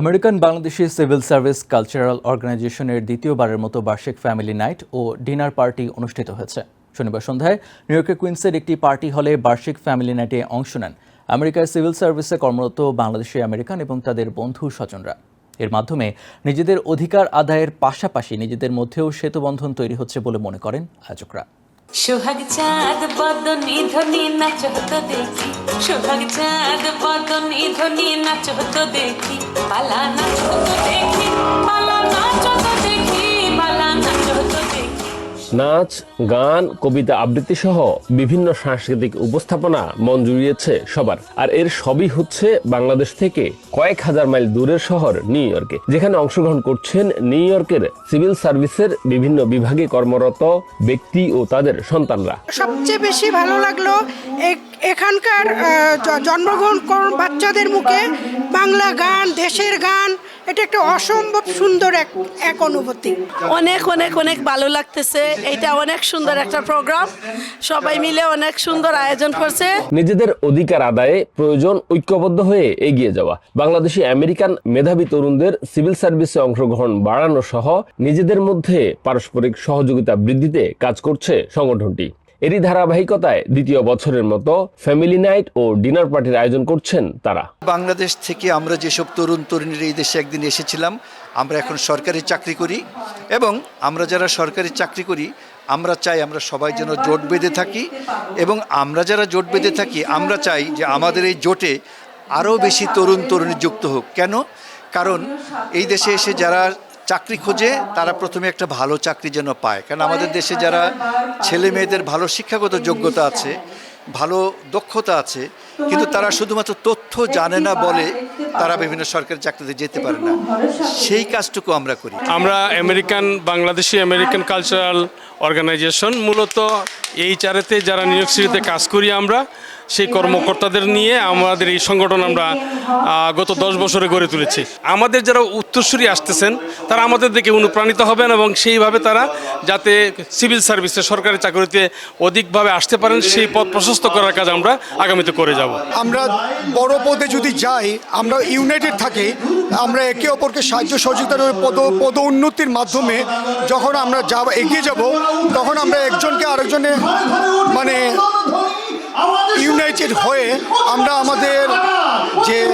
American Bangladeshi civil service cultural অর্গানাইজেশনের দ্বিতীয়বারের মতো বার্ষিক ফ্যামিলি নাইট ও ডিনার পার্টি অনুষ্ঠিত হয়েছে। শনিবার সন্ধ্যায় নিউ ইয়র্কের কুইন্সের একটি পার্টি হলে বার্ষিক ফ্যামিলি নাইটে অংশ নেন আমেরিকার সিভিল সার্ভিসে কর্মরত বাংলাদেশি আমেরিকান এবং তাদের বন্ধু স্বজনরা। এর মাধ্যমে নিজেদের অধিকার আদায়ের পাশাপাশি নিজেদের মধ্যেও সেতুবন্ধন তৈরি হচ্ছে বলে মনে করেন আয়োজকরা। সোহাগ চাঁদ, বদনি ধনি নাচ দেখি। সোহাগ চাঁদ বদনি ধনি নাচ হতো দেখি পালা নাচ হতো দেখি পালা নাচ হতো দেখি পালা নাচ হতো দেখি। নাচ গান কবিতা আবৃত্তি সহ বিভিন্ন সাংস্কৃতিক উপস্থাপনা মন জুড়িয়েছে সবার। আর এর সবই হচ্ছে বাংলাদেশ থেকে কয়েক হাজার মাইল দূরের শহর নিউ ইয়র্কে যেখানে অংশগ্রহণ করছেন নিউ ইয়র্কের সিভিল সার্ভিসের বিভিন্ন বিভাগে কর্মরত ব্যক্তি ও তাদের সন্তানরা। সবচেয়ে বেশি ভালো লাগল এখানকার আহ, জন্মগ্রহণ কর- বাচ্চাদের মুখে বাংলা গান দেশের গান এটা একটা অসম্ভব সুন্দর এক এক অনুভূতি। অনেক অনেক অনেক ভালো লাগতেছে। এটা অনেক সুন্দর একটা প্রোগ্রাম। সবাই মিলে অনেক সুন্দর আয়োজন করছে। নিজেদের অধিকার আদায়ে প্রয়োজন ঐক্যবদ্ধ হয়ে এগিয়ে যাওয়া। বাংলাদেশি আমেরিকান মেধাবী তরুণদের সিভিল সার্ভিসে অংশগ্রহণ বাড়ানো সহ নিজেদের মধ্যে পারস্পরিক সহযোগিতা বৃদ্ধিতে কাজ করছে সংগঠনটি। এরই ধারাবাহিকতায় দ্বিতীয় বছরের মতো ফ্যামিলি নাইট ও ডিনার পার্টির আয়োজন করছেন তারা। বাংলাদেশ থেকে আমরা যেসব তরুণ, তরুণীরা এই দেশে একদিন এসেছিলাম, আমরা এখন সরকারি চাকরি করি এবং আমরা যারা সরকারি চাকরি করি, আমরা চাই আমরা সবাই যেন জোট বেঁধে থাকি এবং আমরা যারা জোট বেঁধে থাকি, আমরা চাই যে আমাদের এই জোটে আরও বেশি তরুণ, তরুণী যুক্ত হোক। কেন? কারণ এই দেশে এসে যারা চাকরি খোঁজে তারা প্রথমে একটা ভালো চাকরি যেন পায়। কারণ আমাদের দেশে যারা ছেলে মেয়েদের ভালো শিক্ষাগত যোগ্যতা আছে, ভালো দক্ষতা আছে, কিন্তু তারা শুধুমাত্র তথ্য জানে না বলে তারা বিভিন্ন সরকারি চাকরিতে যেতে পারে না। সেই কাজটুকু আমরা করি। আমরা American, Bangladeshi American cultural organisation মূলত এই চারেতে যারা ইয়র্ক সিটিতে কাজ করি আমরা সেই কর্মকর্তাদের নিয়ে আমাদের এই সংগঠন আমরা গত দশ বছরে গড়ে তুলেছি। আমাদের যারা উত্তরসূরি আসতেছেন, তারা আমাদের দিকে অনুপ্রাণিত হবেন এবং সেইভাবে তারা যাতে সিভিল সার্ভিসে, সরকারি চাকরিতে অধিকভাবে আসতে পারেন, সেই পথ প্রশস্ত করার কাজ আমরা আগামীতে করে যাব। আমরা বড় পদে যদি যাই, আমরা ইউনাইটেড থাকি, আমরা একে অপরকে সাহায্য সহযোগিতার পদ পদ উন্নতির মাধ্যমে যখন আমরা যাব এগিয়ে যাব, তখন আমরা একজনকে আরেকজনে মানে ইউনাইটেড হয়ে আমরা আমাদের যে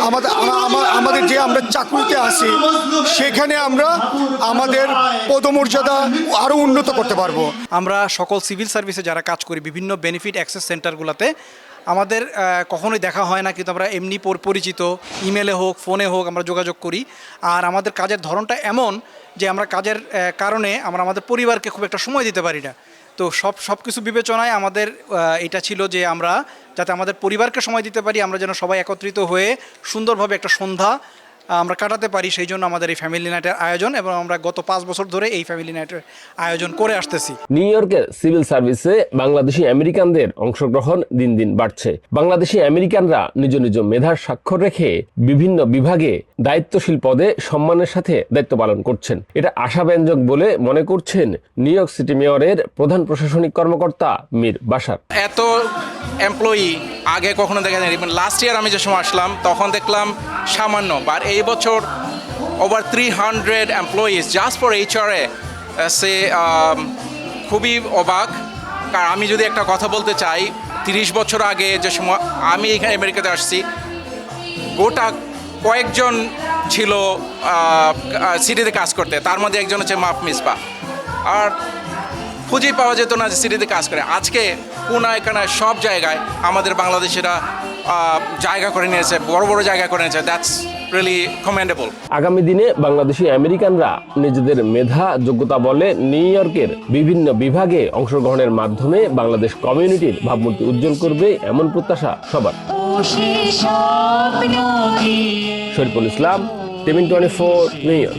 আমাদের আমা- আমা- আমাদের যে আমরা চাকরিতে আছি সেখানে আমরা আমাদের পদমর্যাদা আরও উন্নত করতে পারব। আমরা সকল সিভিল সার্ভিসে যারা কাজ করি বিভিন্ন বেনিফিট অ্যাক্সেস সেন্টারগুলোতে আমাদের কখনোই দেখা হয় না কিন্তু আমরা এমনি পর- পরিচিত ইমেলে হোক ফোনে হোক আমরা যোগাযোগ করি। আর আমাদের কাজের ধরনটা এমন যে আমরা কাজের কারণে আমরা আমাদের পরিবারকে খুব একটা সময় দিতে পারি না। তো সব সব কিছু বিবেচনায় আমাদের এটা ছিল যে আমরা যাতে আমাদের পরিবারকে সময় দিতে পারি, আমরা যেন সবাই একত্রিত হয়ে সুন্দরভাবে একটা সন্ধ্যা আমরা কাটাতে পারি সেই জন্য আমাদের এই ফ্যামিলি নাইটের আয়োজন এবং আমরা গত পাঁচ বছর ধরে এই ফ্যামিলি নাইটের আয়োজন করে আসতেছি। নিউ ইয়র্কের সিভিল সার্ভিসে বাংলাদেশি আমেরিকানদের অংশগ্রহণ দিন দিন বাড়ছে। বাংলাদেশি আমেরিকানরা নিজ নিজ মেধার স্বাক্ষর রেখে বিভিন্ন বিভাগে দায়িত্বশীল পদে সম্মানের সাথে দায়িত্ব পালন করছেন। এটা আশাব্যঞ্জক বলে মনে করছেন নিউ ইয়র্ক সিটি মেয়রের প্রধান প্রশাসনিক কর্মকর্তা মীর বাসার এত এমপ্লয়ি আগে কখনো দেখা যায়নি ইভেন লাস্ট ইয়ার আমি যে সময় আসলাম, তখন দেখলাম সামান্য বাট এই বছর over three hundred employees just for HRA সে খুবই অবাক। কারণ আমি যদি একটা কথা বলতে চাই, তিরিশ বছর আগে যে সময় আমি এখানে আমেরিকাতে আসছি, গোটা কয়েকজন ছিল সিটিতে কাজ করতে, তার মধ্যে একজন হচ্ছে মাফ মিসবা আর খুঁজেই পাওয়া যেত না যে সিটিতে কাজ করে। আজকে কোনায় কানায় সব জায়গায় আমাদের বাংলাদেশিরা জায়গা করে নিয়েছে বড় বড় জায়গা করে নিয়েছে। দ্যাটস রিয়েলি কমেন্ডেবল আগামী দিনে বাংলাদেশি আমেরিকানরা নিজেদের মেধা যোগ্যতা বলে নিউ ইয়র্কের বিভিন্ন বিভাগে অংশগ্রহণের মাধ্যমে বাংলাদেশ কমিউনিটির ভাবমূর্তি উজ্জ্বল করবে এমন প্রত্যাশা সবার। Shariful Islam TVN twenty four New York.